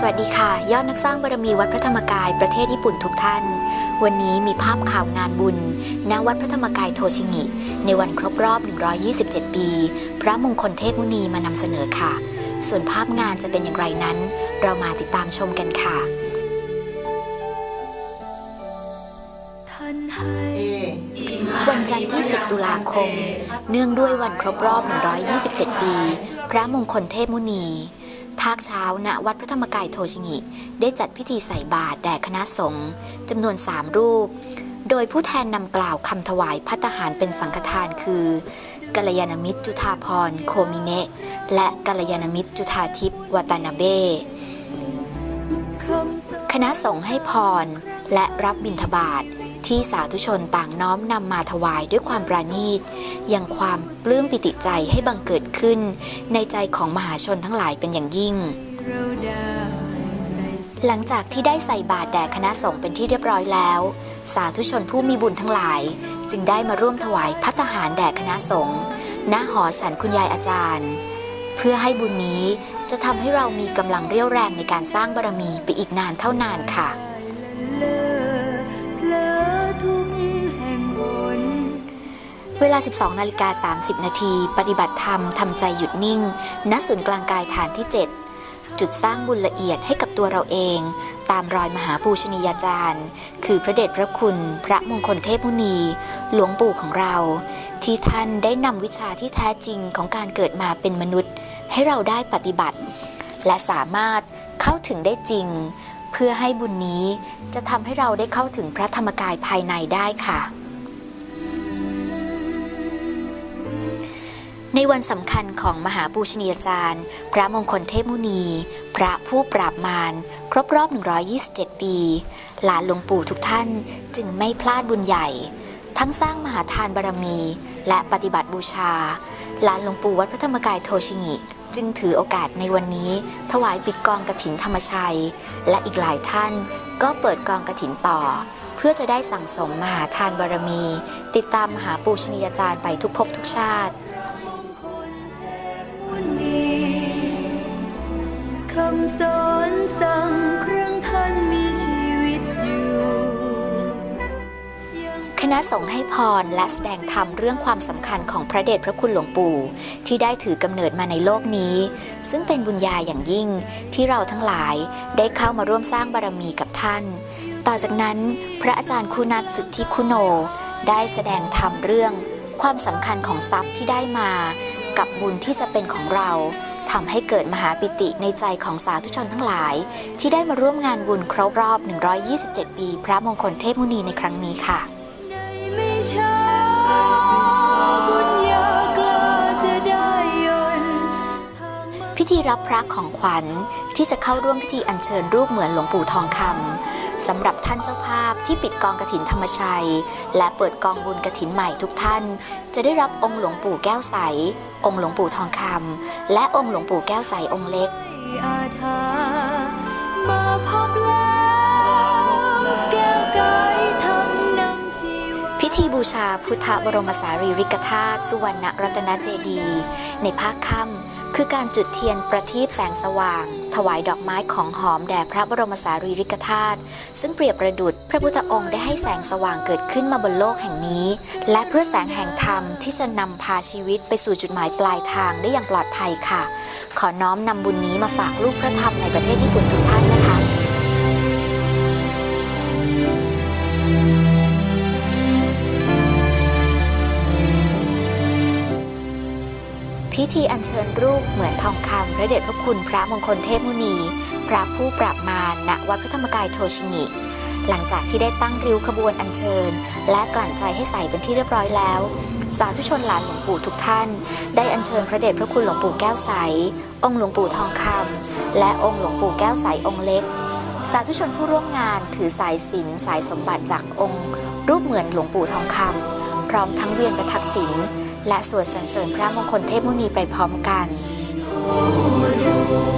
สวัสดีค่ะ ยอดนักสร้างบารมีวัดพระธรรมกายประเทศญี่ปุ่นทุกท่าน วันนี้มีภาพข่าวงานบุญณวัดพระธรรมกายโทชิงิ ในวันครบรอบ 127 ปี พระมงคลเทพมุนีมานำเสนอค่ะ ส่วนภาพงานจะเป็นอย่างไรนั้น เรามาติดตามชมกันค่ะวันจันทร์ที่ 10 ตุลาคม เนื่องด้วยวันครบรอบ 127 ปี พระมงคลเทพมุนี ภาคเช้าณวัดพระธรรมกายโทชิงิ ได้จัดพิธีใส่บาตรแด่คณะสงฆ์จำนวน3รูป โดยผู้แทนนำกล่าวคำถวายพัตหารเป็นสังฆทานคือกัลยาณมิตรจุธาพรโคมิเนะและกัลยาณมิตรจุธาทิพวัตานาเบคณะสงฆ์ให้พรและรับบิณฑบาต ที่สาธุชนต่างน้อมนำมาถวายด้วยความปราณีตยังความปลื้มปิติใจให้บังเกิดขึ้น ในใจของมหาชนทั้งหลายเป็นอย่างยิ่ง หลังจากที่ได้ใส่บาตรแด่คณะสงฆ์เป็นที่เรียบร้อยแล้ว สาธุชนผู้มีบุญทั้งหลาย จึงได้มาร่วมถวายพัตหารแด่คณะสงฆ์ณหอฉันคุณยายอาจารย์ เพื่อให้บุญนี้จะทำให้เรามีกำลังเรี่ยวแรงในการสร้างบารมีไปอีกนานเท่านานค่ะ เวลา 12นาฬิกา30 นาที ปฏิบัติธรรมทำใจหยุดนิ่ง ณ ศูนย์กลางกายฐานที่ 7 จุดสร้างบุญละเอียดให้กับตัวเราเอง ตามรอยมหาปูชนียาจารย์ คือพระเดชพระคุณ พระมงคลเทพมุนี หลวงปู่ของเรา ที่ท่านได้นำวิชาที่แท้จริงของการเกิดมาเป็นมนุษย์ ให้เราได้ปฏิบัติ และสามารถเข้าถึงได้จริง เพื่อให้บุญนี้จะทำให้เราได้เข้าถึงพระธรรมกายภายในได้ค่ะ ในวันสำคัญของมหาปูชนียาจารย์ พระมงคลเทพมุนี พระผู้ปราบมารครบรอบ 127 ปี หลานหลวงปู่ทุกท่านจึงไม่พลาดบุญใหญ่ ทั้งสร้างมหาทานบารมี และปฏิบัติบูชา หลานหลวงปู่วัดพระธรรมกายโทชิงิจึงถือโอกาสในวันนี้ ถวายปิดกองกระถินธรรมชัย และอีกหลายท่านก็เปิดกองกระถินต่อ เพื่อจะได้สั่งสมมหาทานบารมี ติดตามมหาปูชนียาจารย์ไปทุกภพทุกชาติ คำสอนสั่งครั้งท่านมีชีวิตอยู่ คณะสงฆ์ให้พรและแสดงธรรมเรื่องความสำคัญของพระเดชพระคุณหลวงปู่ ที่ได้ถือกำเนิดมาในโลกนี้ ซึ่งเป็นบุญญาอย่างยิ่งที่เราทั้งหลายได้เข้ามาร่วมสร้างบารมีกับท่าน ต่อจากนั้นพระอาจารย์คุณัทสุทธิคุณโน ได้แสดงธรรมเรื่อง ความสำคัญของทรัพย์ที่ได้มา กับบุญที่จะเป็นของเรา ทำให้เกิดมหาปิติในใจของสาธุชนทั้งหลาย ที่ได้มาร่วมงานบุญครบรอบ 127 ปี พระมงคลเทพมุนีในครั้งนี้ค่ะ พิธีรับพระของขวัญที่จะเข้าร่วมพิธีอัญเชิญรูปเหมือนหลวงปู่ทองคำสำหรับท่านเจ้าภาพที่ปิดกองกระถินธรรมชัย และเปิดกองบุญกระถินใหม่ทุกท่าน จะได้รับองค์หลวงปู่แก้วใส องค์หลวงปู่ทองคำและองค์หลวงปู่แก้วใสองค์เล็กพิธีบูชาพุทธบรมสารีริกธาตุสุวรรณรัตนเจดีย์ในภาคค่ำ คือการจุดเทียนประทีปแสงสว่าง ถวายดอกไม้ของหอมแด่พระบรมสารีริกธาตุซึ่งเปรียบประดุจพระพุทธองค์ได้ให้แสงสว่างเกิดขึ้นมาบนโลกแห่งนี้ และเพื่อแสงแห่งธรรมที่จะนำพาชีวิตไปสู่จุดหมายปลายทางได้อย่างปลอดภัยค่ะ ขอน้อมนำบุญนี้มาฝากลูกพระธรรมในประเทศญี่ปุ่นทุกท่าน พิธีอัญเชิญรูปเหมือนทองคำพระเดชพระคุณพระมงคลเทพมุนี พระผู้ปราบมาณวัดพระธรรมกายโทชิงิ หลังจากที่ได้ตั้งริ้วขบวนอัญเชิญ และกลั่นใจให้ใส่เป็นที่เรียบร้อยแล้ว สาธุชนหลานหลวงปู่ทุกท่าน ได้อัญเชิญพระเดชพระคุณหลวงปู่แก้วใส องค์หลวงปู่ทองคำและองค์หลวงปู่แก้วใสองค์เล็ก สาธุชนผู้ร่วมงานถือสายสิญจนสายสมบัติจากองค์ รูปเหมือนหลวงปู่ทองคำพร้อมทั้งเวียนประทักษิณ และสวดสรรเสริญพระมงคลเทพมุนีไปพร้อมกันมนุษย์รอ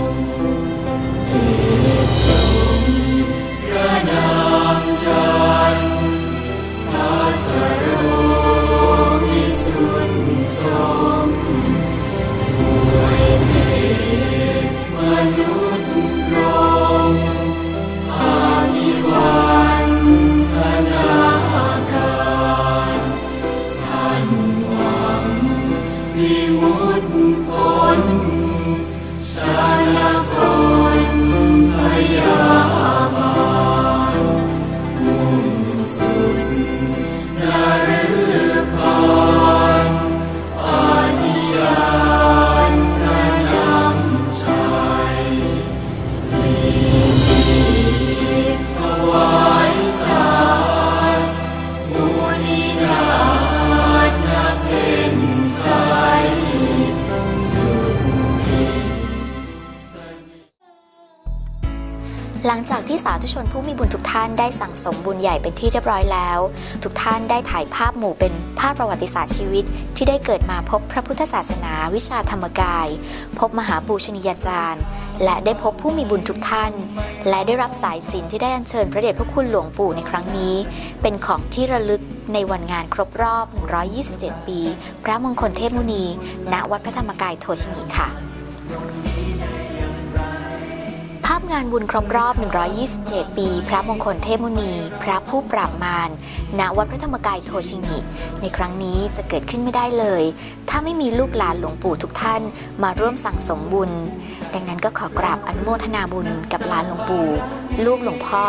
หลังจากที่สาธุชนผู้มีบุญทุกท่านได้สั่งสมบุญใหญ่เป็นที่เรียบร้อยแล้ว ทุกท่านได้ถ่ายภาพหมู่เป็นภาพประวัติศาสตร์ชีวิต ที่ได้เกิดมาพบพระพุทธศาสนาวิชาธรรมกาย พบมหาบูชนียาจารย์ และได้พบผู้มีบุญทุกท่าน และได้รับสายสินที่ได้อัญเชิญพระเดชพระคุณหลวงปู่ในครั้งนี้ เป็นของที่ระลึกในวันงานครบรอบ 127 ปี พระมงคลเทพมุนี ณ วัดพระธรรมกายโทชิงิค่ะ งานบุญครบรอบ 127 ปี พระมงคลเทพมุนี พระผู้ปราบมารณวัดพระธรรมกายโทชิงิในครั้งนี้จะเกิดขึ้นไม่ได้เลย ถ้าไม่มีลูกหลานหลวงปู่ทุกท่านมาร่วมสั่งสมบุญ ดังนั้นก็ขอกราบอนุโมทนาบุญกับหลานหลวงปู่ ลูกหลวงพ่อ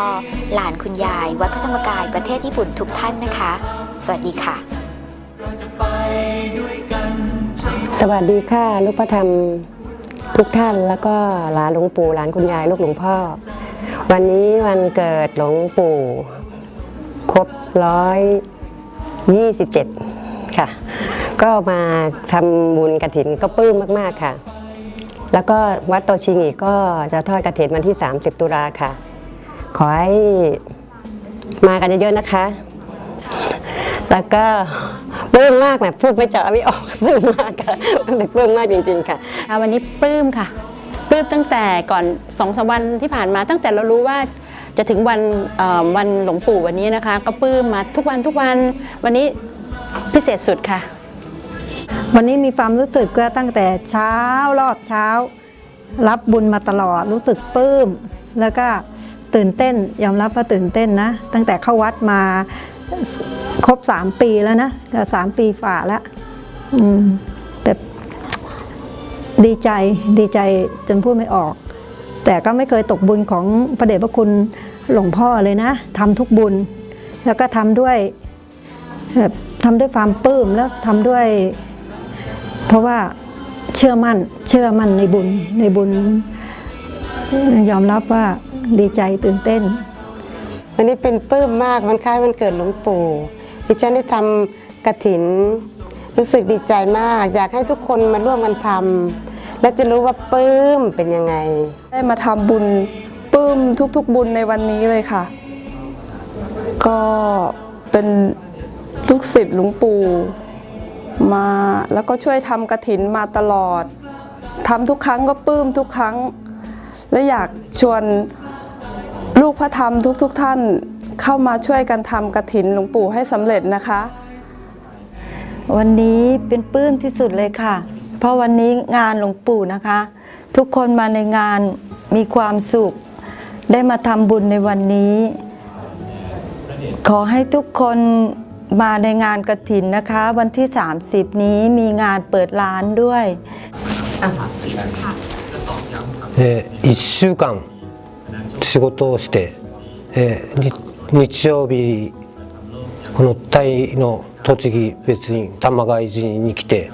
หลานคุณยาย วัดพระธรรมกายประเทศญี่ปุ่นทุกท่านนะคะ สวัสดีค่ะ สวัสดีค่ะลูกพระธรรม ทุกท่านแล้วก็หลานหลวงปู่หลานคุณยายลูกหลวงพ่อ วันนี้วันเกิดหลวงปู่ครบร้อยยี่สิบเจ็ดค่ะ ก็มาทำบุญกระถินก็ปลื้มมากๆค่ะ แล้วก็วัดโตชิงิก็จะทอดกระถินวันที่ 30 ตุลาค่ะ ขอให้มากันเยอะๆนะคะ แล้วก็ ปลื้มมากแบบพูดไม่จาไม่ออกปลื้มมากค่ะปลื้มมากจริง ๆ ค่ะ ค่ะวันนี้ปลื้มค่ะ ปลื้มตั้งแต่ก่อนสองสามวันที่ผ่านมาตั้งแต่เรารู้ว่าจะถึงวันเอ่อวันหลวงปู่วันนี้นะคะ ก็ปลื้มมาทุกวันทุกวันวันนี้พิเศษสุดค่ะ วันนี้มีความรู้สึกว่าตั้งแต่เช้ารอบเช้า รับบุญมาตลอดรู้สึกปลื้มแล้วก็ตื่นเต้นยอมรับว่าตื่นเต้นนะ ตั้งแต่เข้าวัดมา ครบสามปีแล้วนะก็สามปีฝ่าแล้วอืมแบบดีใจดีใจจนพูดไม่ออก แต่ก็ไม่เคยตกบุญของพระเดชพระคุณหลวงพ่อเลยนะทำทุกบุญ แล้วก็ทำด้วยแบบทำด้วยความปลื้มแล้วทำด้วย เพราะว่าเชื่อมั่นเชื่อมั่นในบุญในบุญ ยอมรับว่าดีใจตื่นเต้น วันนี้เป็นปลื้มมากมันคล้ายวันเกิดหลวงปู่ดิฉันได้ทำกระถิน รู้สึกดีใจมาก อยากให้ทุกคนมาร่วมกันทำและจะรู้ว่าปลื้มเป็นยังไง ได้มาทำบุญปลื้มทุกๆบุญในวันนี้เลยค่ะ ก็เป็นลูกศิษย์หลวงปู่มาแล้วก็ช่วยทำกระถินมาตลอดทำทุกครั้งก็ปลื้มทุกครั้ง และอยากชวน พระธรรมทุกๆทท่านเข้ามาช่วยกันทำกระถินหลวงปู่ให้สำเร็จนะคะ วันนี้เป็นปื้มที่สุดเลยค่ะ เพราะวันนี้งานหลวงปู่นะคะ ทุกคนมาในงานมีความสุข ได้มาทำบุญในวันนี้ ขอให้ทุกคนมาในงานกระถินนะคะ วันที่ 30 นี้มีงานเปิดร้านด้วย1週間仕事をして、えー日曜日このタイの栃木別に玉川寺に来て、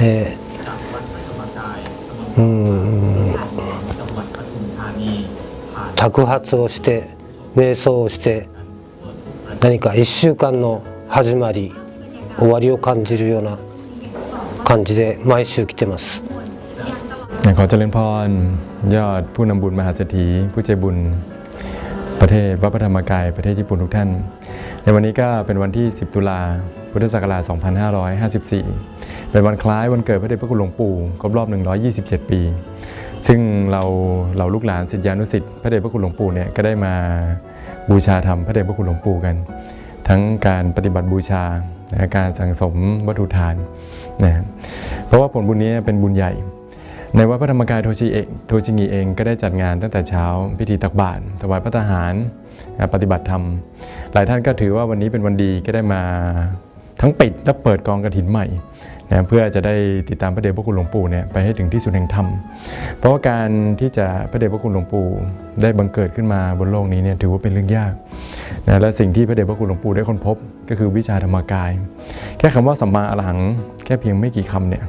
えーうん托発をして瞑想をして何か1週間の始まり終わりを感じるような感じで毎週来てます。 ขอเจริญพร ยอดผู้นำบุญมหาเศรษฐีผู้ใจบุญ ประเทศวัดพระธรรมกายประเทศญี่ปุ่นทุกท่าน ในวันนี้ก็เป็นวันที่ 10 ตุลาพุทธศักราช 2554 เป็นวันคล้ายวันเกิดพระเดชพระคุณหลวงปู่ครบรอบ 127 ปี ซึ่งเราเราลูกหลานศิษยานุศิษย์พระเดชพระคุณหลวงปู่เนี่ยก็ได้มาบูชาธรรมพระเดชพระคุณหลวงปู่กัน ทั้งการปฏิบัติบูชาการสั่งสมวัตถุทานนะครับเพราะว่าผลบุญนี้เป็นบุญใหญ่ ในวัดพระธรรมกายโทชิเองโทชิงีเองก็ได้จัดงานตั้งแต่เช้าพิธีตักบาตรถวายพระทหาร ปฏิบัติธรรม หลายท่านก็ถือว่าวันนี้เป็นวันดีก็ได้มาทั้งปิดและเปิดกองกระถินใหม่นะเพื่อจะได้ติดตามพระเดชพระคุณหลวงปู่เนี่ยไปให้ถึงที่สุดแห่งธรรม เพราะว่าการที่จะพระเดชพระคุณหลวงปู่ได้บังเกิดขึ้นมาบนโลกนี้เนี่ยถือว่าเป็นเรื่องยากนะและสิ่งที่พระเดชพระคุณหลวงปู่ได้ค้นพบ ก็คือวิชาธรรมกาย แค่คำว่าสัมมาอรหังแค่เพียงไม่กี่คำเนี่ย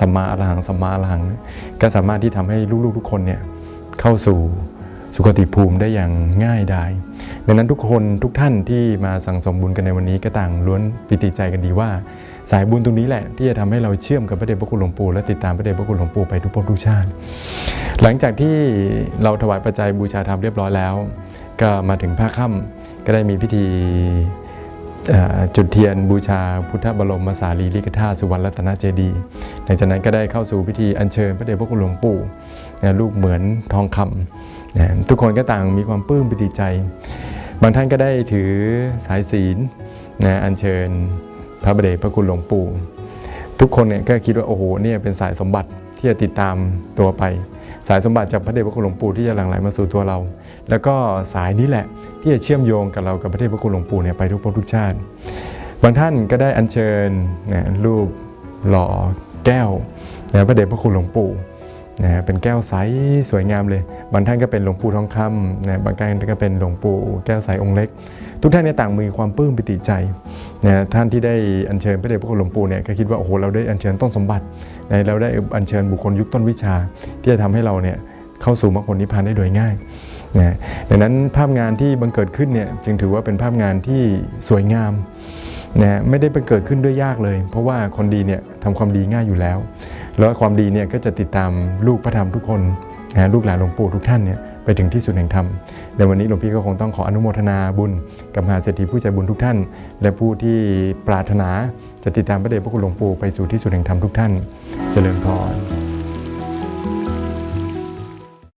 สัมมาอรหังสัมมาอรหัง ก็สามารถที่ทำให้ลูกๆทุกคนเนี่ยเข้าสู่สุขติภูมิได้อย่างง่ายดายดังนั้นทุกคนทุกท่านที่มาสั่งสมบุญกันในวันนี้ก็ต่างล้วนปิติใจกันดีว่า สายบุญตรงนี้แหละ ที่จะทำให้เราเชื่อมกับพระเดชพระคุณหลวงปู่และติดตามพระเดชพระคุณหลวงปู่ไปทุกภพทุกชาติ หลังจากที่เราถวายปัจจัยบูชาธรรมเรียบร้อยแล้ว ก็มาถึงภาคค่ำก็ได้มีพิธี จุดเทียนบูชาพุทธบรมสารีริกธาตุสุวรรณรัตนเจดีย์หลังจากนั้นก็ได้เข้าสู่พิธีอัญเชิญพระเดชพระคุณหลวงปู่นะรูปเหมือนทองคำทุกคนก็ต่างมีความปลื้มปิติใจ บางท่านก็ได้ถือสายศีลนะอัญเชิญพระบเดชพระคุณหลวงปู่ ทุกคนเนี่ยก็คิดว่าโอ้โหเนี่ยเป็นสายสมบัติที่จะติดตามตัวไป สายสมบัติจากพระเดชพระคุณหลวงปู่ที่จะหลั่งไหลมาสู่ตัวเรา แล้วก็สายนี้แหละ ที่จะเชื่อมโยงกับเรากับพระเดชพระคุณหลวงปู่เนี่ยไปทุกภพทุกชาติ บางท่านก็ได้อัญเชิญนะรูปหล่อแก้วนะพระเดชพระคุณหลวงปู่นะเป็นแก้วใสสวยงามเลย บางท่านก็เป็นหลวงปู่ทองคำนะบางท่านก็เป็นหลวงปู่แก้วใสองค์เล็ก ทุกท่านเนี่ยต่างมีความปลื้มปิติใจนะท่านที่ได้อัญเชิญพระเดชพระคุณหลวงปู่เนี่ยก็คิดว่าโอ้โหเราได้อัญเชิญต้นสมบัตินะเราได้อัญเชิญบุคคลยุคต้นวิชา ที่จะทำให้เราเนี่ยเข้าสู่มรรคผลนิพพานได้โดยง่าย นะดังนั้นภาพงานที่บังเกิดขึ้นเนี่ยจึงถือว่าเป็นภาพงานที่สวยงามนะไม่ได้เป็นเกิดขึ้นด้วยยากเลย เพราะว่าคนดีเนี่ยทำความดีง่ายอยู่แล้ว แล้วความดีเนี่ยก็จะติดตามลูกพระธรรมทุกคนนะลูกหลานหลวงปู่ทุกท่านเนี่ยไปถึงที่สุดแห่งธรรม ในวันนี้หลวงพี่ก็คงต้องขออนุโมทนาบุญกับมหาเศรษฐีผู้ใจบุญทุกท่าน และผู้ที่ปรารถนาจะติดตามพระเดชพระคุณหลวงปู่ไปสู่ที่สุดแห่งธรรมทุกท่าน เจริญพร